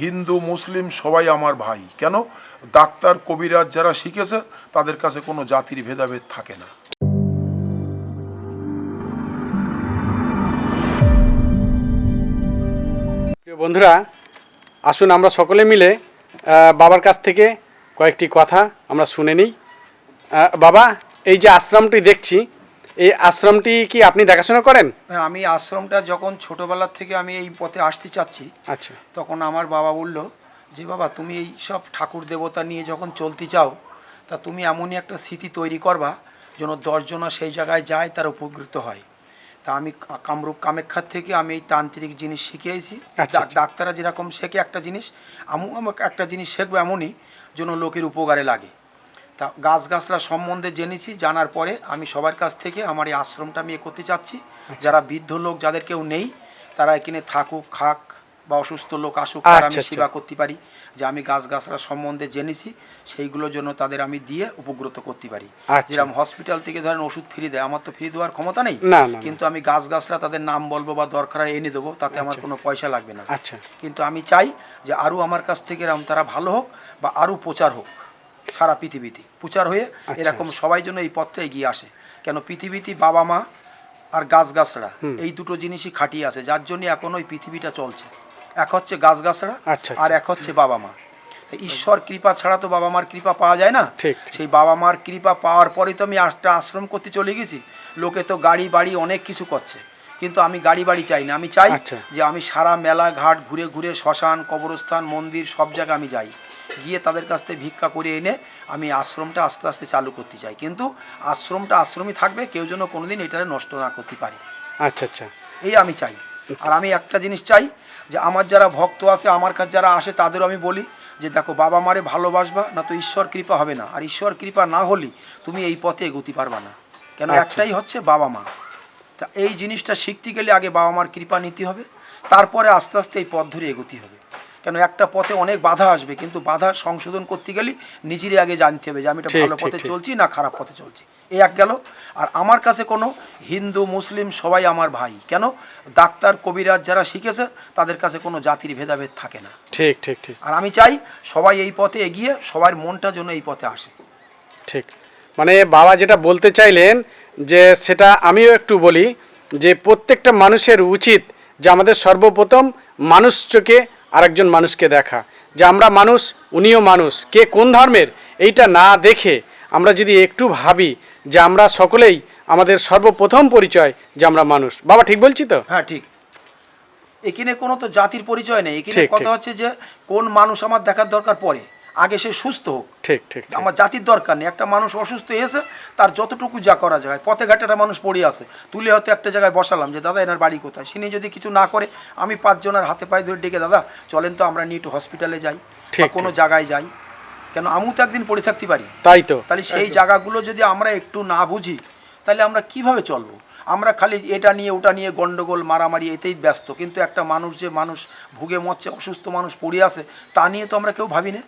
হিন্দু, মুসলিম সবাই আমার ভাই। কেন? ডাক্তার, কবিরাজ যারা শিখেছে, তাদের কাছে কোনো জাতির ভেদাভেদ থাকে না। বন্ধুরা, আসুন আমরা সকলে মিলে বাবার কাছ থেকে কয়েকটি কথা আমরা শুনে নিই। বাবা, এই যে আশ্রমটি দেখছি এই আশ্রমটি কি আপনি দেখাশোনা করেন? হ্যাঁ, আমি আশ্রমটা যখন ছোটোবেলার থেকে আমি এই পথে আসতে চাচ্ছি আচ্ছা। তখন আমার বাবা বলল যে বাবা তুমি এই সব ঠাকুর দেবতা নিয়ে যখন চলতে চাও তা তুমি এমনই একটা স্মৃতি তৈরি করবা যেন দশজনা সেই জায়গায় যায় তার উপকৃত হয়। তা আমি কামরূপ কামেক্ষার থেকে আমি এই তান্ত্রিক জিনিস শিখিয়েছি। আচ্ছা, আচ্ছা। ডাক্তাররা যেরকম শেখে একটা জিনিস আমি আমাকে একটা জিনিস শেখবো এমনই যেন লোকের উপকারে লাগে। তা গাছগাছলা সম্বন্ধে জেনেছি জানার পরে আমি সবার কাছ থেকে আমার এই আশ্রমটা আমি এ করতে চাচ্ছি আচ্ছা। যারা বৃদ্ধ লোক যাদের কেউ নেই তারা এখানে থাকুক খাক বা অসুস্থ লোক আসুক তার আমি আচ্ছা, আচ্ছা। সেবা করতে পারি যে আমি গাছগাছলা সম্বন্ধে জেনেছি সেইগুলোর জন্য তাদের আমি দিয়ে উপকৃত করতে পারি। যেরকম হসপিটাল থেকে ধরেন ওষুধ ফ্রি দেয় আমার তো ফ্রি দেওয়ার ক্ষমতা নেই। কিন্তু আমি গাছগাছলা তাদের নাম বলব বা দরকার এনে দেবো তাতে আমার কোনো পয়সা লাগবে না আচ্ছা কিন্তু আমি চাই যে আরও আমার কাছ থেকে এরকম তারা ভালো হোক বা আরও প্রচার হোক সারা পৃথিবীতে। প্রচার হয়ে আচ্ছা। এরকম সবাই যেন এই পথটা এগিয়ে আসে। কেন পৃথিবীতে বাবা মা আর গাছগাছড়া এই দুটো জিনিসই খাটিয়ে আছে যার জন্য এখন ওই পৃথিবীটা চলছে। এক হচ্ছে গাছগাছড়া আচ্ছা, আর আচ্ছা। এক হচ্ছে বাবা মা। ঈশ্বর কৃপা ছাড়া তো বাবা মার কৃপা পাওয়া যায় না? সেই বাবা মার কৃপা পাওয়ার পরে তো আমি একটা আশ্রম করতে চলে গেছি। লোকে তো গাড়ি বাড়ি অনেক কিছু করছে। কিন্তু আমি গাড়ি বাড়ি চাই না। আমি চাই। যে আমি সারা মেলা ঘাট ঘুরে ঘুরে শ্মশান কবরস্থান মন্দির সব জায়গায় আমি যাই। গিয়ে তাদের কাছ থেকে ভিক্ষা করে এনে আমি আশ্রমটা আস্তে আস্তে চালু করতে চাই। কিন্তু আশ্রমটা আশ্রমই থাকবে কেউ যেন কোনোদিন এটা নষ্ট না করতে পারে। আচ্ছা আচ্ছা। এই আমি চাই। আর আমি একটা জিনিস চাই যে আমার যারা ভক্ত আছে আমার কাছে যারা আসে তাদেরও আমি বলি যে দেখো বাবা মারে ভালোবাসবা না তো ঈশ্বর কৃপা হবে না। আর ঈশ্বর কৃপা না হলে তুমি এই পথে এগোতে পারবা না। কেন? আচ্ছা। একটাই হচ্ছে বাবা মা। তা এই জিনিসটা শিখতে গেলে আগে বাবা মার কৃপা নিতে হবে তারপরে আস্তে আস্তে এই পথ ধরে এগোতে হবে। কেন একটা পথে অনেক বাধা আসবে কিন্তু বাধা সংশোধন করতে গেলে নিজেরই আগে জানতে হবে যে আমি এটা ভালো পথে চলছি না খারাপ পথে চলছি। এই এক গেল। আর আমার কাছে কোনো হিন্দু মুসলিম সবাই আমার ভাই। কেন? ডাক্তার কবিরাজ যারা শিখেছে তাদের কাছে কোনো জাতির ভেদাভেদ থাকে না। ঠিক ঠিক ঠিক। আর আমি চাই সবাই এই পথে এগিয়ে সবার মনটা যেন এই পথে আসে। ঠিক। মানে বাবা যেটা বলতে চাইলেন যে সেটা আমিও একটু বলি যে প্রত্যেকটা মানুষের উচিত যে আমাদের সর্বপ্রথম মানুষ চোখে আরেকজন মানুষকে দেখা যে আমরা মানুষ উনিও মানুষ কে কোন ধর্মের এইটা না দেখে আমরা যদি একটু ভাবি যে আমরা সকলেই আমাদের সর্বপ্রথম পরিচয় যে আমরা মানুষ। বাবা ঠিক বলছি তো? হ্যাঁ ঠিক। এখানে কোনো তো জাতির পরিচয় নেই। এখানে কথা হচ্ছে যে কোন মানুষ আমার দেখার দরকার পড়ে। আগে সে সুস্থ হোক। ঠিক ঠিক। আমার জাতির দরকার নেই। একটা মানুষ অসুস্থ হয়েছে তার যতটুকু যা করা যায় পথে ঘাটে একটা মানুষ পড়ে আছে। তুলে হয়তো একটা জায়গায় বসালাম যে দাদা এনার বাড়ি কোথায়? তিনি যদি কিছু না করে আমি পাঁচজনের হাতে পায়ে ধরে ডেকে দাদা চলেন তো আমরা নিয়ে একটু হসপিটালে যাই ঠিক, কোনো জায়গায় যাই। কেন আমিও তো একদিন পড়ে থাকতে পারি। তাই তো। তাহলে সেই জায়গাগুলো যদি আমরা একটু না বুঝি তাহলে আমরা কীভাবে চলবো? আমরা খালি এটা নিয়ে ওটা নিয়ে গন্ডগোল মারামারি এতেই ব্যস্ত। কিন্তু একটা মানুষ যে মানুষ ভুগে মরছে অসুস্থ মানুষ পড়ে আছে তা নিয়ে তো আমরা কেউ ভাবি না।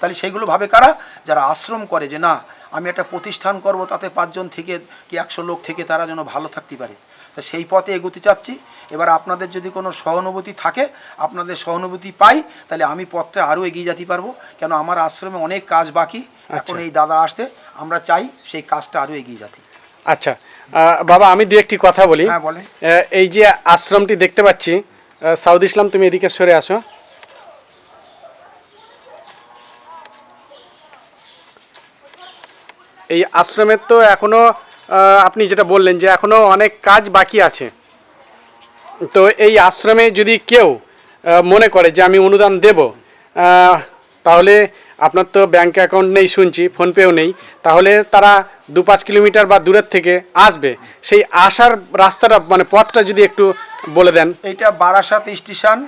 তাহলে সেইগুলো ভাবে কারা? যারা আশ্রম করে যে না আমি একটা প্রতিষ্ঠান করব তাতে পাঁচজন থেকে কি একশো লোক থেকে তারা যেন ভালো থাকতে পারে? তা সেই পথে এগোতে চাচ্ছি। এবার আপনাদের যদি কোনো সহানুভূতি থাকে আপনাদের সহানুভূতি পাই তাহলে আমি পথটা আরও এগিয়ে যেতে পারব। কেন আমার আশ্রমে অনেক কাজ বাকি। এখন আচ্ছা। এই দাদা আসতে আমরা চাই সেই কাজটা আরও এগিয়ে যেতে। আচ্ছা। বাবা আমি দু একটি কথা বলি। হ্যাঁ। এই যে আশ্রমটি দেখতে পাচ্ছি সাউদ ইসলাম তুমি এদিকে সরে আসো। এই আশ্রমের তো এখনও আহ, আপনি যেটা বললেন যে এখনও অনেক কাজ বাকি আছে। তো এই আশ্রমে যদি কেউ মনে করে যে আমি অনুদান দেব তাহলে আপনার তো ব্যাংক অ্যাকাউন্ট নেই শুনছি ফোনপেও নেই তাহলে তারা দু পাঁচ কিলোমিটার বা দূরের থেকে আসবে। সেই আসার রাস্তাটা মানে পথটা যদি একটু বলে দেন। এইটা বারাসাত স্টেশন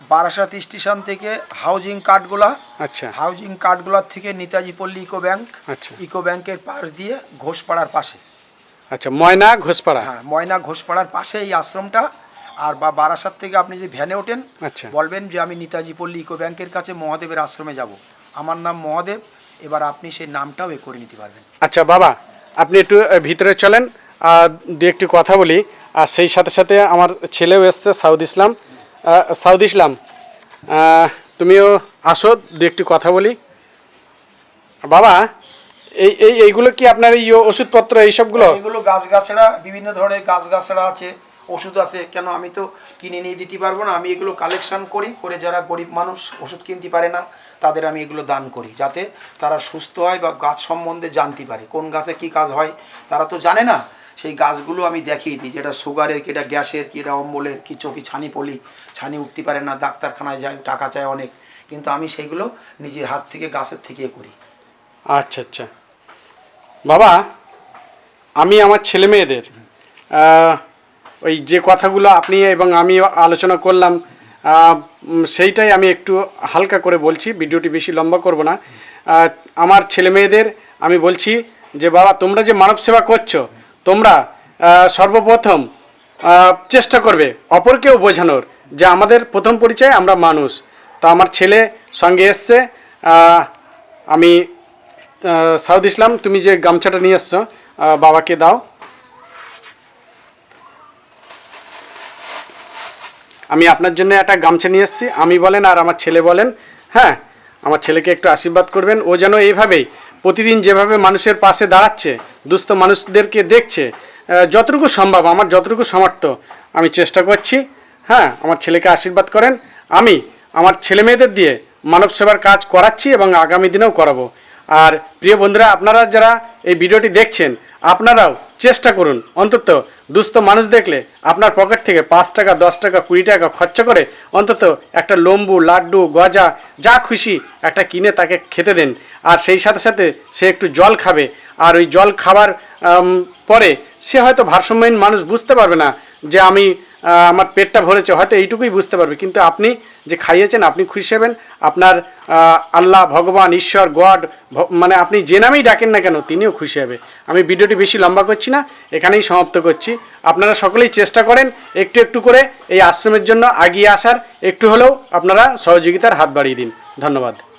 বারাসাত স্টেশন থেকে হাউজিং কার্ডগুলা আচ্ছা। হাউজিং কার্ডগুলার থেকে নেতাজি পল্লী ইকো ব্যাংক আচ্ছা। ইকো ব্যাংকের পাশ দিয়ে ঘোষপাড়ার পাশে। আচ্ছা ময়না ঘোষপাড়া? হ্যাঁ ময়না ঘোষপাড়ার পাশে এই আশ্রমটা। আর বা বারাসাত থেকে আপনি যদি ভ্যানে ওঠেন আচ্ছা। বলবেন যে আমি নেতাজি পল্লী ইকো ব্যাংকের কাছে মহাদেবের আশ্রমে যাব। আমার নাম মহাদেব এবার আপনি সেই নামটাও এ করে নিতে পারবেন। আচ্ছা বাবা আপনি একটু ভিতরে চলেন। আর দু একটু কথা বলি। আর সেই সাথে সাথে আমার ছেলেও এসছে সাউদ ইসলাম। সাউদ ইসলাম। তুমিও আসো, দু একটু কথা বলি। বাবা, এই এই, এইগুলো কি আপনার এই ওষুধপত্র এইসবগুলো এগুলো গাছগাছড়া, বিভিন্ন ধরনের গাছগাছড়া আছে, ওষুধ আছে। কেন আমি তো কিনে নিয়ে দিতে পারব না? আমি এগুলো কালেকশন করি, করে যারা গরিব মানুষ, ওষুধ কিনতে পারে না, তাদের আমি এগুলো দান করি, যাতে তারা সুস্থ হয় বা গাছ সম্বন্ধে জানতে পারে। কোন গাছে কি কাজ হয়, তারা তো জানে না। সেই গাছগুলো আমি দেখিয়ে দিই, যেটা সুগারের, কি এটা গ্যাসের, কি এটা অম্বলের, কি চোখে ছানি পলি, ছানি উঠতে পারে না, ডাক্তারখানায় যায়, টাকা চায় অনেক। কিন্তু আমি সেইগুলো নিজের হাত থেকে, গাছের থেকে করি। আচ্ছা আচ্ছা। বাবা, আমি আমার ছেলে মেয়েদের ওই যে কথাগুলো আপনি এবং আমি আলোচনা করলাম সেইটাই আমি একটু হালকা করে বলছি, ভিডিওটি বেশি লম্বা করব না। আমার ছেলে মেয়েদের আমি বলছি যে, বাবা, তোমরা যে মানব সেবা করছ তোমরা সর্বপ্রথম চেষ্টা করবে অপরকেও বোঝানোর যে আমাদের প্রথম পরিচয় আমরা মানুষ। তা আমার ছেলে সঙ্গে এসছে আমি সাউদ ইসলাম, তুমি যে গামছাটা নিয়ে এসছো বাবাকে দাও। আমি আপনার জন্য একটা গামছা নিয়ে এসেছি, আমি বলেন আর আমার ছেলে বলেন হ্যাঁ আমার ছেলেকে একটু আশীর্বাদ করবেন। ও যেন এইভাবেই প্রতিদিন যেভাবে মানুষের পাশে দাঁড়াচ্ছে, দুস্থ মানুষদেরকে দেখছে যতটুকু সম্ভব, আমার যতটুকু সামর্থ্য, আমি চেষ্টা করছি হ্যাঁ আমার ছেলেকে আশীর্বাদ করেন। আমি আমার ছেলে মেয়েদের দিয়ে মানব সেবার কাজ করাচ্ছি এবং আগামী দিনেও করাবো। আর প্রিয় বন্ধুরা, আপনারা যারা এই ভিডিওটি দেখছেন, আপনারাও চেষ্টা করুন। অন্তত দুস্থ মানুষ দেখলে আপনার পকেট থেকে পাঁচ টাকা, দশ টাকা, কুড়ি টাকা খরচা করে অন্তত একটা লম্বু, লাড্ডু, গজা, যা খুশি একটা কিনে তাকে খেতে দেন। আর সেই সাথে সাথে সে একটু জল খাবে। আর ওই জল খাবার পরে সে হয়তো ভারসাম্যহীন মানুষ বুঝতে পারবে না যে আমি আমার পেটটা ভরেছে, হয়তো এইটুকুই বুঝতে পারবে। কিন্তু আপনি যে খাইয়েছেন, আপনি খুশি হবেন। আপনার আল্লাহ, ভগবান, ঈশ্বর, গড মানে আপনি যে নামেই ডাকেন না কেন, তিনিও খুশি হবে। আমি ভিডিওটি বেশি লম্বা করছি না, এখানেই সমাপ্ত করছি। আপনারা সকলেই চেষ্টা করেন একটু একটু করে এই আশ্রমের জন্য আগিয়ে আসার। একটু হলেও আপনারা সহযোগিতার হাত বাড়িয়ে দিন। ধন্যবাদ।